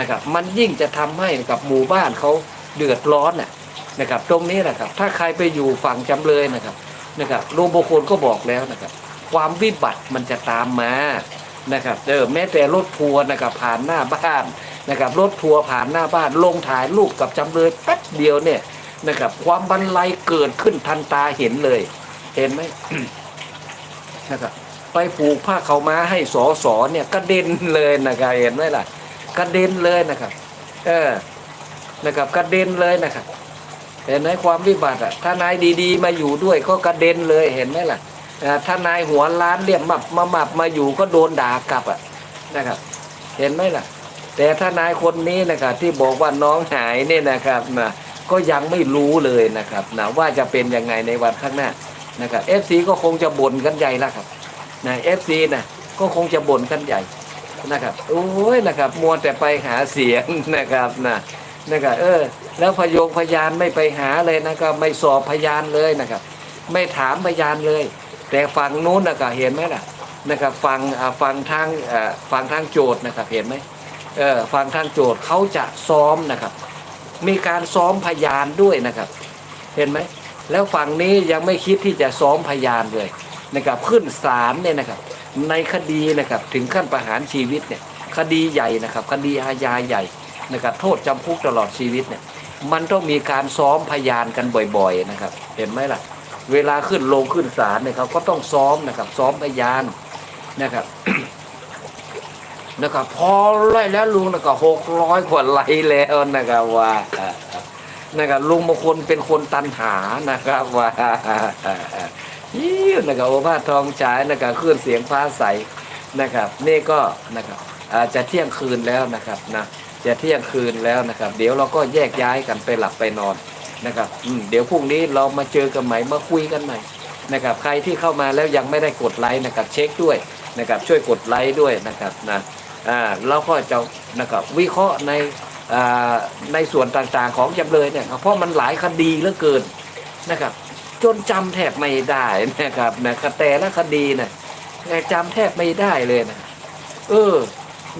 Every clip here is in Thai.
นะครับ มันยิ่งจะทำให้กับหมู่บ้านเขาเดือดร้อนน่ะนะครับ ตรงนี้แหละครับ ถ้าใครไปอยู่ฝั่งจำเลยนะครับนะครับลุงโบคนก็บอกแล้วนะครับ ความวิบัติมันจะตามมานะครับเออแม้แต่รถทัวร์นะครับผ่านหน้าบ้านนะครับรถทัวร์ผ่านหน้าบ้านลงถ่ายรูปกับจำเลยแป๊บเดียวเนี่ยนะครับ ความบันไลเกิดขึ้นทันตาเห็นเลย เห็นไหมนะครับไปผูกผ้าเขามาให้สอสอเนี่ยกระเด็นเลยนะครับเห็นไหมล่ะ กระเด็นเลยนะครับ เออนะครับกระเด็นเลยนะครับเห็นไหมความวิบัติอะถ้านายดีๆ มาอยู่ด้วยก็กระเด็นเลยเห็นไหมล่ะถ้านายหัวล้านเรียมมับมามับมาอยู่ก็โดนด่ากลับอะนะครับ เห็นไหมล่ะ แต่ถ้านายคนนี้นะครับที่บอกว่าน้องหายเนี่ยนะครับนะก็ยังไม่รู้เลยนะครับนะว่าจะเป็นยังไงในวันข้างหน้านะครับเอฟซีก็คงจะบ่นกันใหญ่ล้วครับนะเอฟซีนะก็คงจะบ่นกันใหญ่ นะครับโอ้ยนะครับมัวแต่ไปหาเสียงนะครับนะนะครับเออ แล้วพยงพยานไม่ไปหาเลยนะครับไม่สอบพยานเลยนะครับ ไม่ถามพยานเลย แต่ฝั่งนู้นนะครับเห็นไหมล่ะนะครับฝั่งฝั่งทางฝั่งทางโจทย์นะครับเห็นไหมเออฟังทางโจทย์เขาจะซ้อมนะครับ มีการซ้อมพยานด้วยนะครับ เห็นไหมแล้วฝั่งนี้ยังไม่คิดที่จะซ้อมพยานเลย นะครับขึ้นศาลเนี่ยนะครับ ในคดีนะครับถึงขั้นประหารชีวิตเนี่ยคดีใหญ่นะครับ คดีอาญาใหญ่นะครับโทษจำคุกตลอดชีวิตเนี่ยมันต้องมีการซ้อมพยานกันบ่อยๆนะครับ เห็นไหมล่ะ เวลาขึ้นลงขึ้นศาลเนี่ยเขาก็ต้องซ้อมนะครับ ซ้อมพยานนะครับนะครับพอไล่แล้วลุงนะครับหกร้อยกว่าไล่แล้วนะครับว่าอ่านะครับลุงบางคนเป็นคนตันหานะครับว่า ยิ้วนะครับโอภาสทองฉายนะครับคลื่นเสียงฟ้าใสนะครับ นี่ก็นะครับอาจจะเที่ยงคืนแล้วนะครับนะจะเที่ยงคืนแล้วนะครับ เดี๋ยวเราก็แยกย้ายกันไปหลับไปนอนนะครับอืเดี๋ยวพรุ่งนี้เรามาเจอกันใหม่มาคุยกันใหม่นะครับ ใครที่เข้ามาแล้วยังไม่ได้กดไลค์นะครับ เช็คด้วยนะครับ ช่วยกดไลค์ด้วยนะครับนะอ่าเราก็จะนะครับวิเคราะห์ในอ่าในส่วนต่างๆของจำเลยเนี่ยเพราะมันหลายคดีเหลือเกินนะครับ จนจำแทบไม่ได้นะครับนะครับแต่ละคดีนะจำแทบไม่ได้เลยนะเออ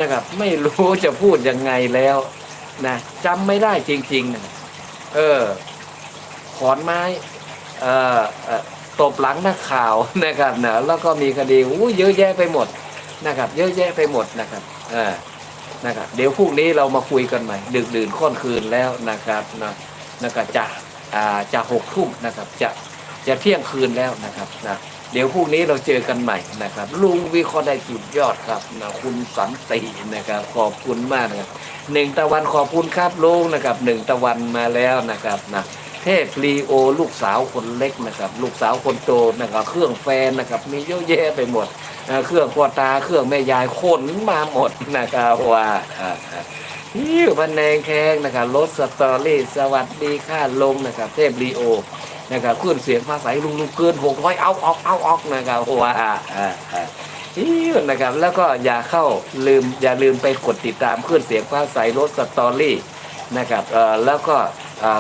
นะครับ ไม่รู้จะพูดยังไงแล้วนะจำไม่ได้จริงๆนะเออ ขอนไม้เอ่อเออตบหลังนักข่าวนะครับนะแล้วก็มีคดีอู้เยอะแยะไปหมดนะครับ เยอะแยะไปหมดนะครับเออนะครับเดี๋ยวพรุ่งนี้เรามาคุยกันใหม่ดึกดื่นค่อนคืนแล้วนะครับนะนะครับจะอ่าจะหกทุ่มนะครับจะ จะเที่ยงคืนแล้วนะครับนะเดี๋ยวพรุ่งนี้เราเจอกันใหม่นะครับ ลุงวิเคราะห์ได้สุดยอดครับนะคุณสันตินะครับ ขอบคุณมากนะครับหนึ่งตะวันขอบคุณครับลุงนะครับหนึ่งตะวันมาแล้วนะครับนะเทพลีโอลูกสาวคนเล็กนะครับ ลูกสาวคนโตนะครับ เครื่องแฟนนะครับ มีเยอะแยะไปหมดเอ่อเครื่องพ่อตาเครื่องแม่ยายขนมาหมดนะครับว่าอ่าอ่าฮิ้วพันแนงแข้งนะครับรถสตอรี่สวัสดีค่ะลงนะครับ เทพลีโอ นะครับขึ้นเสียงภาษาลุงลุงเกินหกร้อยเอาออกเอาออกนะครับว่าอ่าอ่าอ่านะครับแล้วก็อย่าเข้าลืมอย่าลืมไปกดติดตามขึ้นเสียงภาษารถสตอรี่นะครับเอ่อแล้วก็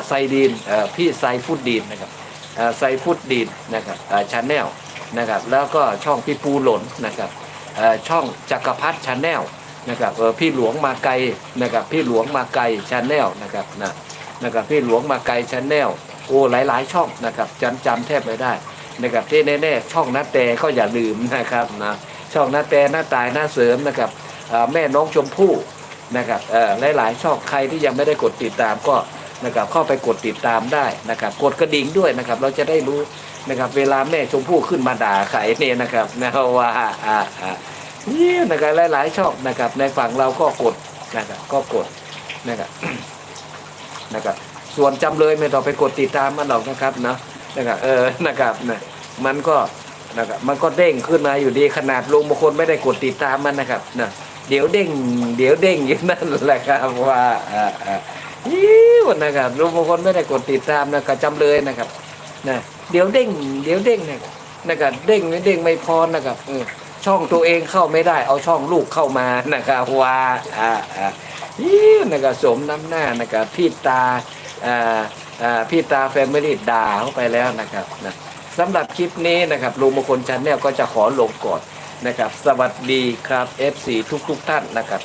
ไซดีนเอ่อพี่ไซฟุตดีนนะครับเอ่อไซฟุตดีนนะครับชาแนลนะครับแล้วก็ช่องพี่ปูหล่นนะครับเอ่อช่องจักรพัฒชาแนลนะครับเออพี่หลวงมาไกลนะครับพี่หลวงมาไกลชาแนลนะครับนะนะครับพี่หลวงมาไกลชาแนล โอ้หลาย ๆ ช่องนะครับจำจำแทบไม่ได้นะครับที่แน่ๆช่องนาแต่ก็อย่าลืมนะครับนะช่องนาแต่หน้าตายหน้าเสริมนะครับแม่น้องชมพู่นะครับอ่อหลายๆช่องใครที่ยังไม่ได้กดติดตามก็นะครับเข้าไปกดติดตามได้นะครับ กดกระดิ่งด้วยนะครับ เราจะได้รู้นะครับ เวลาแม่ชมพู่ขึ้นมาด่าใครเนี่ยนะครับนะว่าอ่าอ่านี่ยนะครับหลายๆช่องนะครับ ในฝั่งเราก็กดนะครับก็กดนะครับนะครับ ส่วนจำเลยไม่ต้องไปกดติดตามมันหรอกนะครับเนาะนะครับเออนะครับนะมันก็นะครับมันก็เด้งขึ้นมาอยู่ดีขนาดลุงบางคนไม่ได้กดติดตามมันนะครับนะเดี๋ยวเด้ง เดี๋ยวเด้งอยู่นั่นแหละครับว่าอ่าอ่ายิ้วนะครับลุงบางคนไม่ได้กดติดตามนะครับจำเลยนะครับนะเดี๋ยวเด้ง เดี๋ยวเด้งนะครับนะครับเด้งไม่เด้งไม่พอนะครับเออช่องตัวเองเข้าไม่ได้ เอาช่องลูกเข้ามานะครับว่าอ่าอ่ายิ้วนะครับสมน้ำหน้านะครับพี่ตาอ่าอ่า พี่ตาแฟมิลี่ด่าเข้าไปแล้วนะครับนะสำหรับคลิปนี้นะครับลุงมงคลชันแนลก็จะขอลงก่อนนะครับ สวัสดีครับ FC ทุกๆท่านนะครับ